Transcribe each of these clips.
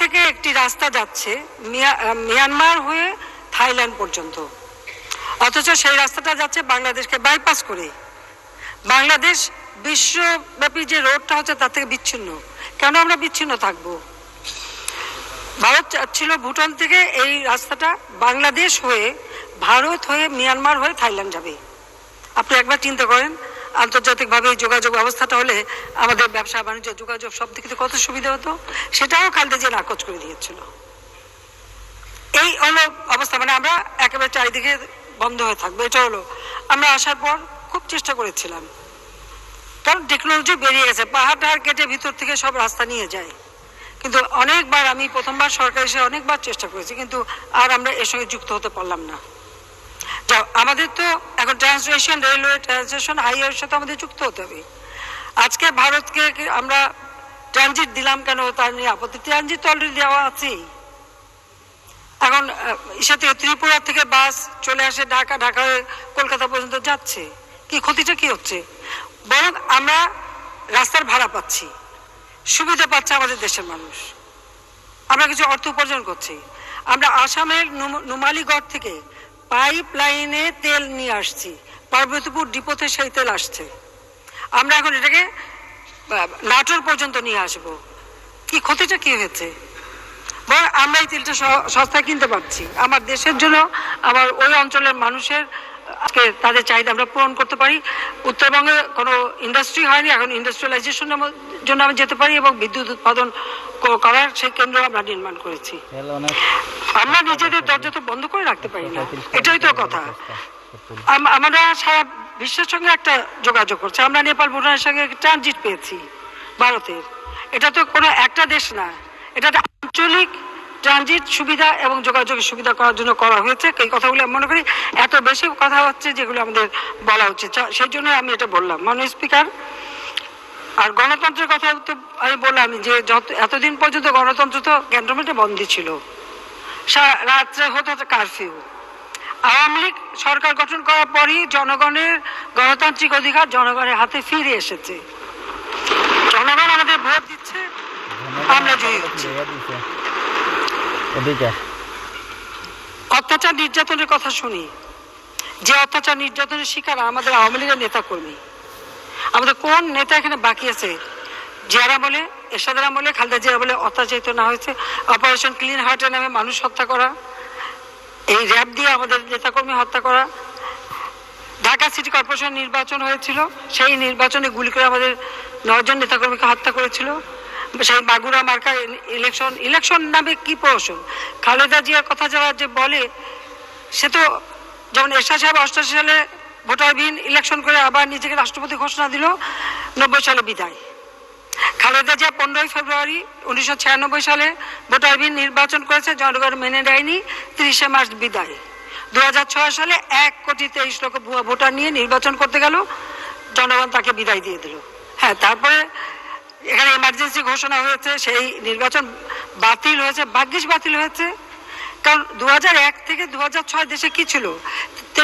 থেকে একটি রাস্তা যাচ্ছে মিয়ানমার হয়ে থাইল্যান্ড পর্যন্ত। অথচ সেই রাস্তাটা যাচ্ছে বাংলাদেশকে বাইপাস করে বাংলাদেশ বিশ্বব্যাপী যে রোডটা হচ্ছে তার থেকে বিচ্ছিন্ন। কেন আমরা বিচ্ছিন্ন থাকব? ভারত ছিল ভুটান থেকে এই রাস্তাটা বাংলাদেশ হয়ে, ভারত হয়ে, মিয়ানমার হয়ে থাইল্যান্ড যাবে। আপনি একবার চিন্তা করেন আন্তর্জাতিকভাবে যোগাযোগ ব্যবস্থাটা হলে আমাদের ব্যবসা, বাণিজ্য, যোগাযোগ সব দিকে তো কত সুবিধা হতো, সেটাও খালদা যে নাকচ করে দিয়েছিল। এই হলো অবস্থা মানে আমরা একেবারে চারিদিকে বন্ধ হয়ে থাকব, এটা হলো। আমরা আসার পর খুব চেষ্টা করেছিলাম। কারণ টেকনোলজি বেরিয়ে গেছে, পাহাড় টাহাড় কেটে ভিতর থেকে সব রাস্তা নিয়ে যায়। কিন্তু অনেকবার আমি প্রথমবার সরকার এসে অনেকবার চেষ্টা করেছি, কিন্তু আর আমরা এর সঙ্গে যুক্ত হতে পারলাম না। আমাদের তো এখন ট্রান্সলেশন রেলওয়ে ট্রান্সলেশন হাইওয়ের সাথে আমাদের যুক্ত হতে হবে। আজকে ভারতকে আমরা ট্রানজিট দিলাম কেন? তার নিয়ে আপত্তি ট্রানজিট তো অলরেডি দেওয়া আছেই। এখন থেকে ত্রিপুরা থেকে বাস চলে আসে ঢাকা ঢাকা হয়ে কলকাতা পর্যন্ত যাচ্ছে। কি ক্ষতিটা কি হচ্ছে? বরং আমরা রাস্তার ভাড়া পাচ্ছি। সুবিধা পাচ্ছে আমাদের দেশের মানুষ। আমরা কিছু অর্থ উপার্জন করছি। আমরা আসামের নুম- নুমালীগড় থেকে পাইপ লাইনে তেল নিয়ে আসছি। পার্বতীপুর ডিপোতে সেই তেল আসছে। আমরা এখন এটাকে নাটোর পর্যন্ত নিয়ে আসব। কি ক্ষতিটা কি হয়েছে? আমরা এই তেলটা সস্তায় কিনতে পারছি। আমার দেশের জন্য, আমার ওই অঞ্চলের মানুষের তাদের চাহিদা আমরা পূরণ করতে পারি। উত্তরবঙ্গে কোনো ইন্ডাস্ট্রি হয়নি, এখন ইন্ডাস্ট্রিয়ালাইজেশনের জন্য আমি যেতে পারি এবং বিদ্যুৎ উৎপাদন করার সেই কেন্দ্র আমরা নির্মাণ করেছি। আমরা নিজেদের দরজা তো বন্ধ করে রাখতে পারি না। এটাই তো কথা। আমরা সারা বিশ্বের সঙ্গে একটা যোগাযোগ করছি। আমরা নেপাল ভুটানের সঙ্গে ট্রানজিট পেয়েছি ভারতের। এটা তো কোনো একটা দেশ না। এটা একটা আঞ্চলিক ট্রানজিট সুবিধা এবং যোগাযোগের সুবিধা করার জন্য করা হয়েছে। এই কথাগুলো আমি মনে করি এত বেশি কথা হচ্ছে যেগুলো আমাদের বলা উচিত। সেই জন্য আমি এটা বললাম। মাননীয় স্পিকার আর গণতন্ত্রের কথা তো আমি বললাম যে যত এতদিন পর্যন্ত গণতন্ত্র তো ক্যান্টনমেন্টে বন্দী ছিল। রাত্রে হতো কারফিউ। আওয়ামী লীগ সরকার গঠন করার পরই জনগণের গণতান্ত্রিক অধিকার জনগণের হাতে ফিরে এসেছে। জনগণ আমাদের ভোট দিচ্ছে আমরা জয়ী হচ্ছি। অত্যাচার নির্যাতনের কথা শুনি। যে অত্যাচার নির্যাতনের শিকার আমাদের আওয়ামী লীগের নেতা কর্মী আমাদের কোন নেতা এখানে বাকি আছে? যারা বলে এরশাদের আমলে খালেদা জিয়া বলে অত্যাচারিত না হয়েছে। অপারেশন ক্লিন হার্টের নামে মানুষ হত্যা করা। এই র্যাব দিয়ে আমাদের নেতাকর্মী হত্যা করা। ঢাকা সিটি কর্পোরেশন নির্বাচন হয়েছিল। সেই নির্বাচনে গুলি করে আমাদের নজন নেতাকর্মীকে হত্যা করেছিল। সেই মাগুরা মার্কা ইলেকশন ইলেকশন নামে কি প্রহসন? খালেদা জিয়ার কথা যারা যে বলে, সে তো যেমন এরশাদ সাহেব অষ্টাশি সালে ভোটারবিহীন ইলেকশন করে আবার নিজেকে রাষ্ট্রপতি ঘোষণা দিল নব্বই সালে বিদায়। খালেদা জিয়া পনেরোই ফেব্রুয়ারি উনিশশো ছিয়ানব্বই সালে ভোটারবিহীন নির্বাচন করেছে, জনগণ মেনে নেয়নি, তিরিশে মার্চ বিদায়। দু হাজার ছয় সালে এক কোটি তেইশ লক্ষ ভুয়া ভোটার নিয়ে নির্বাচন করতে গেল, জনগণ তাকে বিদায় দিয়ে দিল। হ্যাঁ তারপরে এখানে এমার্জেন্সি ঘোষণা হয়েছে, সেই নির্বাচন বাতিল হয়েছে, ভাগ্যিস বাতিল হয়েছে। কারণ দু এক থেকে দু হাজার ছয় দেশে কি ছিল?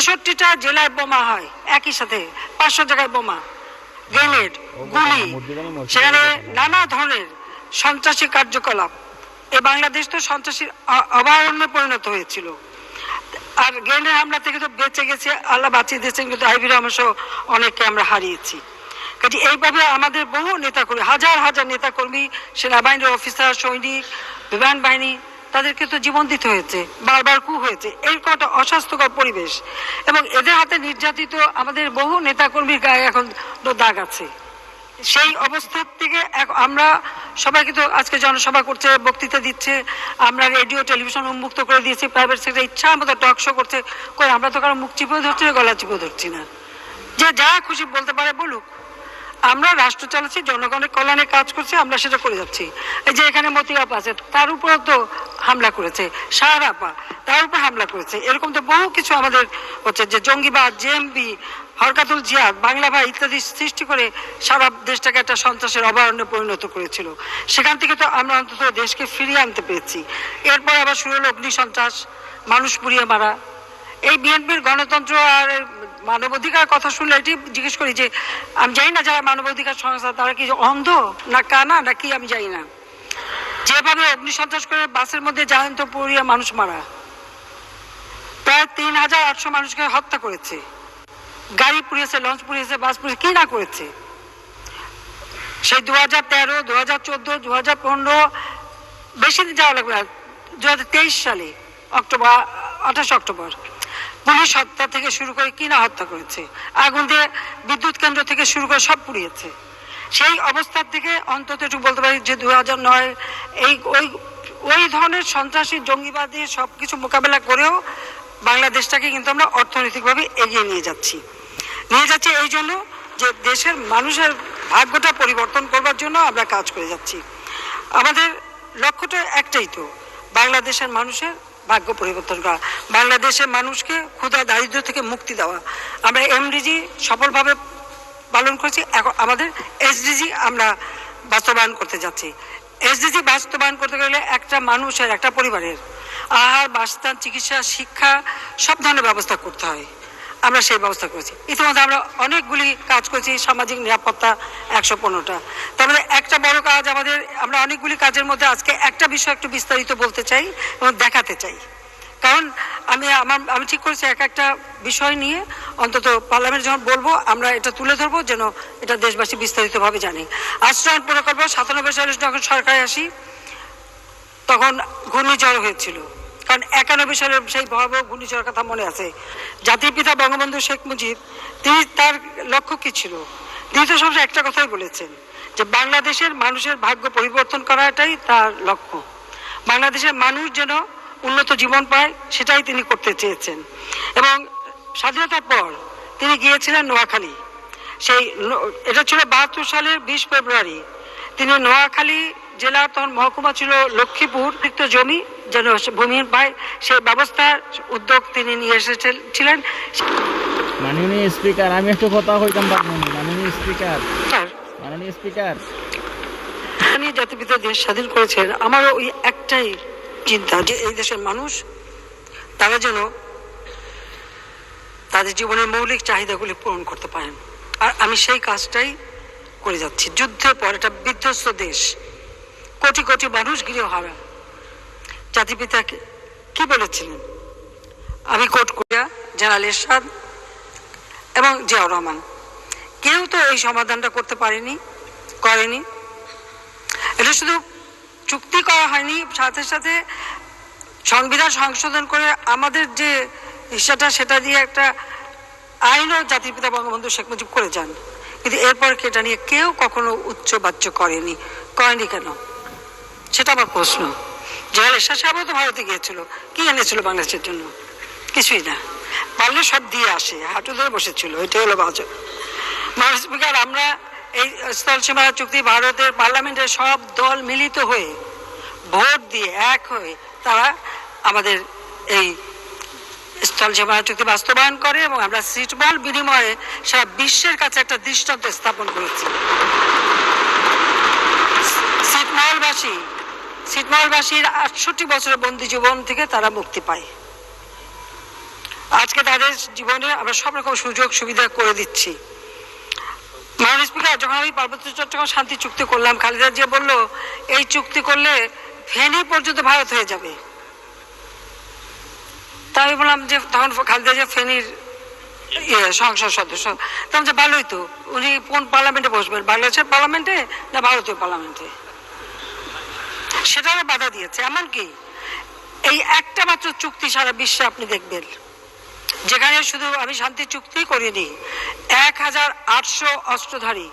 তেষট্টিটা জেলায় বোমা হয় একই সাথে পাঁচশো জায়গায় বোমা গ্রেনেড গুলি সেখানে নানা ধরনের সন্ত্রাসী কার্যকলাপ। এ বাংলাদেশ তো সন্ত্রাসীর অভয়ারণ্যে পরিণত হয়েছিল। আর গ্রেনেড হামলা থেকে তো বেঁচে গেছে আল্লাহ বাঁচিয়ে দিয়েছেন কিন্তু আইবি রহমান সহ অনেককে আমরা হারিয়েছি। কাজে এইভাবে আমাদের বহু নেতাকর্মী হাজার হাজার নেতাকর্মী সেনাবাহিনীর অফিসার সৈনিক বিমান বাহিনী তাদেরকে তো জীবন দিতে হয়েছে, বারবার কু হয়েছে। এরকম কটা অস্বাস্থ্যকর পরিবেশ। এবং এদের হাতে নির্যাতিত আমাদের বহু নেতাকর্মীর গায়ে এখন দাগ আছে। সেই অবস্থার থেকে আমরা সবাই কিন্তু আজকে জনসভা করছে, বক্তৃতা দিচ্ছে, আমরা রেডিও, টেলিভিশন উন্মুক্ত করে দিয়েছি, প্রাইভেট সেক্টর ইচ্ছা আমাদের টক শো করছে করে আমরা তো কারও মুখ চিপে ধরছি না, গলা চিপে ধরছি না। যে যা খুশি বলতে পারে বলুক। আমরা রাষ্ট্র চালাচ্ছি, জনগণের কল্যাণে কাজ করছি, আমরা সেটা করে যাচ্ছি। এই যে এখানে মতিরাপ আছে, তার উপর তো হামলা করেছে সাহারাপা তার উপর হামলা করেছে। এরকম তো বহু কিছু আমাদের হচ্ছে, যে জঙ্গিবাদ, জেএমবি, হরকাতুল জিয়াদ বাংলা ভাই ইত্যাদি সৃষ্টি করে সারা দেশটাকে একটা সন্ত্রাসের অভয়ারণ্যে পরিণত করেছিল। সেখান থেকে তো আমরা অন্তত দেশকে ফিরিয়ে আনতে পেরেছি। এরপর আবার শুরু হলো অগ্নি সন্ত্রাস মানুষ পুড়িয়ে মারা। এই বিএনপির গণতন্ত্র আর মানবাধিকার কথা শুনলে এটি জিজ্ঞেস করি যে, আমি জানি না যারা মানবাধিকার সংস্থা, তারা কি অন্ধ না কানা, না কি আমি জানি না। যেভাবে অগ্নিসন্ত্রাস করে বাসের মধ্যে জ্বালান্ত পুড়িয়ে মানুষ মারা। প্রায় তিন হাজার আটশো মানুষকে হত্যা করেছে। গাড়ি পুড়িয়েছে, লঞ্চ পুড়িয়েছে, বাস পুড়িয়েছে, কি না করেছে? সেই দু হাজার তেরো দু হাজার চোদ্দ দু হাজার পনেরো, বেশি দিন যাওয়া লাগবে দু হাজার তেইশ সালে, অক্টোবর, আঠাশ অক্টোবর। পুলিশ হত্যা থেকে শুরু করে কিনা হত্যা করেছে? আগুন দিয়ে বিদ্যুৎ কেন্দ্র থেকে শুরু করে সব পুড়িয়েছে। সেই অবস্থার থেকে অন্তত একটু বলতে পারি যে দু হাজার নয়, এই ওই ওই ধরনের সন্ত্রাসী, জঙ্গিবাদী সব কিছু মোকাবেলা করেও বাংলাদেশটাকে কিন্তু আমরা অর্থনৈতিকভাবে এগিয়ে নিয়ে যাচ্ছি। নিয়ে যাচ্ছি এই জন্য যে দেশের মানুষের ভাগ্যটা পরিবর্তন করবার জন্য আমরা কাজ করে যাচ্ছি। আমাদের লক্ষ্যটা একটাই তো, বাংলাদেশের মানুষের ভাগ্য পরিবর্তন করা। বাংলাদেশের মানুষকে ক্ষুধা দারিদ্র থেকে মুক্তি দেওয়া। আমরা এমডিজি সফলভাবে পালন করেছি। এখন আমাদের এসডিজি আমরা বাস্তবায়ন করতে যাচ্ছি। এসডিজি বাস্তবায়ন করতে গেলে একটা মানুষের, একটা পরিবারের আহার, বাসস্থান, চিকিৎসা, শিক্ষা, সব ধরনের ব্যবস্থা করতে হয়। আমরা সেই ব্যবস্থা করেছি। ইতিমধ্যে আমরা অনেকগুলি কাজ করেছি, সামাজিক নিরাপত্তা একশো পনেরোটা। তার মধ্যে একটা বড় কাজ আমাদের, আমরা অনেকগুলি কাজের মধ্যে আজকে একটা বিষয় একটু বিস্তারিত বলতে চাই এবং দেখাতে চাই। কারণ আমি, আমার, আমি ঠিক করেছি, এক একটা বিষয় নিয়ে অন্তত পার্লামেন্ট যখন বলব, আমরা এটা তুলে ধরবো যেন এটা দেশবাসী বিস্তারিতভাবে জানে। আশ্রয়ণ প্রকল্প সাতানব্বই সালে যখন সরকারে আসি, তখন ঘূর্ণিঝড় হয়েছিল। কারণ একানব্বই সালের সেই ভয়াবহ ঘূর্ণিঝড়ের কথা মনে আছে। জাতির পিতা বঙ্গবন্ধু শেখ মুজিব, তিনি তার লক্ষ্য কি ছিল? তিনি তো সবসময় একটা কথাই বলেছেন যে, বাংলাদেশের মানুষের ভাগ্য পরিবর্তন করাটাই তার লক্ষ্য। বাংলাদেশের মানুষ যেন উন্নত জীবন পায়, সেটাই তিনি করতে চেয়েছেন। এবং স্বাধীনতার পর তিনি গিয়েছিলেন নোয়াখালী। সেই এটা ছিল বাহাত্তর সালের বিশ ফেব্রুয়ারি। তিনি নোয়াখালী জেলার তখন মহকুমা ছিল লক্ষ্মীপুর রিক্ত জমি যেন ভূমিহীন পায় সেই ব্যবস্থার উদ্যোগ তিনি নিয়ে এসেছিলেন মাননীয় স্পিকার আমি একটু কথা কইতাম পারব মাননীয় স্পিকার মাননীয় স্পিকার। তিনি জাতিপিতা দেশ স্বাধীন করেছেন আমারও ওই একটাই চিন্তা যে এই দেশের মানুষ তারা যেন তাদের জীবনের মৌলিক চাহিদাগুলি পূরণ করতে পারেন। আর আমি সেই কাজটাই করে যাচ্ছি। যুদ্ধের পর একটা বিধ্বস্ত দেশ কোটি কোটি মানুষ গৃহ গৃহহারা জাতিপিতা কি- বলেছিলেন? আমি কোট করিয়া জেনারেল এরশাদ এবং জিয়াউর রহমান। কেউ তো এই সমাধানটা করতে পারেনি, করেনি। এটা শুধু চুক্তি করা হয়নি, সাথে সাথে সংবিধান সংশোধন করে আমাদের যে হিসাটা সেটা দিয়ে একটা আইনও জাতির পিতা বঙ্গবন্ধু শেখ মুজিব করে যান। কিন্তু এরপর কি এটা নিয়ে কেউ কখনো উচ্চ বাচ্য করেনি? করেনি কেন? সেটা আমার প্রশ্ন। জয়াল এরশাদ সাহেবও তো ভারতে গিয়েছিল। কি এনেছিল বাংলাদেশের জন্য? কিছুই না। পারলে সব দিয়ে আসে, হাঁটু ধরে বসেছিল, এটাই হলো মানুষ স্পিকার, আমরা এই স্থল সীমানা চুক্তি ভারতের পার্লামেন্টের সব দল মিলিত হয়ে ভোট দিয়ে এক হয়ে তারা আমাদের এই স্থল সীমানা চুক্তি বাস্তবায়ন করে এবং আমরা সিটবল বিনিময়ে সারা বিশ্বের কাছে একটা দৃষ্টান্ত স্থাপন করেছি। ছিটমহলবাসী ছিটমহলবাসীর আটষট্টি বছরের বন্দি জীবন থেকে তারা মুক্তি পায়। আজকে তাদের জীবনে আমরা সব রকম সুযোগ সুবিধা করে দিচ্ছি। মাননীয় স্পিকার, যখন আমি পার্বত্য চট্টগ্রাম শান্তি চুক্তি করলাম, খালেদা জিয়া বলল, এই চুক্তি করলে ফেনী পর্যন্ত ভারত হয়ে যাবে। তাই বললাম যে, তখন খালেদা জিয়া ফেনীর ইয়ে সংসদ সদস্য। তখন যে ভালোই তো, উনি কোন পার্লামেন্টে বসবেন, বাংলাদেশের পার্লামেন্টে না ভারতীয় পার্লামেন্টে? সেটারও বাধা দিয়েছে। এমনকি এই একটা মাত্র চুক্তি সারা বিশ্বে আপনি দেখবেন। যেখানে শুধু আমি শান্তি চুক্তি করিনি, এক হাজার আটশো অস্ত্রধারী,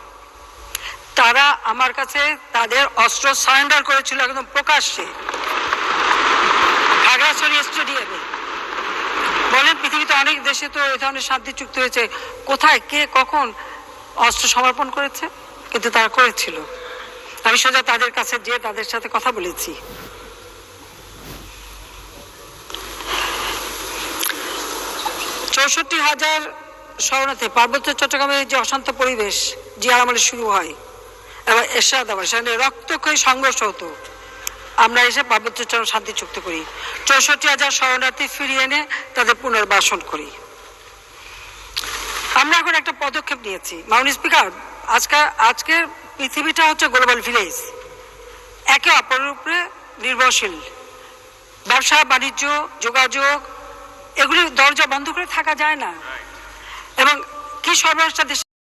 তারা আমার কাছে তাদের অস্ত্র সারেন্ডার করেছিল একদম প্রকাশ্যে। স্টেডিয়ামে। বলেন, পৃথিবীতে অনেক দেশে তো এই ধরনের শান্তি চুক্তি হয়েছে। কোথায়, কে, কখন অস্ত্র সমর্পণ করেছে? কিন্তু তারা করেছিল। আমি সোজা তাদের কাছে যেয়ে তাদের সাথে কথা বলেছি। চৌষট্টি হাজার শরণার্থী, পার্বত্য চট্টগ্রামের যে অশান্ত পরিবেশ, যে আমলে শুরু হয়, এবং এরশাদ আবার, সেখানে রক্তক্ষয়ী সংঘর্ষ হতো। আমরা এসে পার্বত্য চট্টগ্রাম শান্তি চুক্তি করি। চৌষট্টি হাজার শরণার্থী ফিরিয়ে এনে তাদের পুনর্বাসন করি। আমরা এখন একটা পদক্ষেপ নিয়েছি। মাউনি স্পিকার, আজকে আজকের পৃথিবীটা হচ্ছে গ্লোবাল ভিলেজ একে অপরের উপরে নির্ভরশীল। ব্যবসা, বাণিজ্য, যোগাযোগ, এগুলি দরজা বন্ধ করে থাকা যায় না। এবং কি সর্বনাশটা দেশে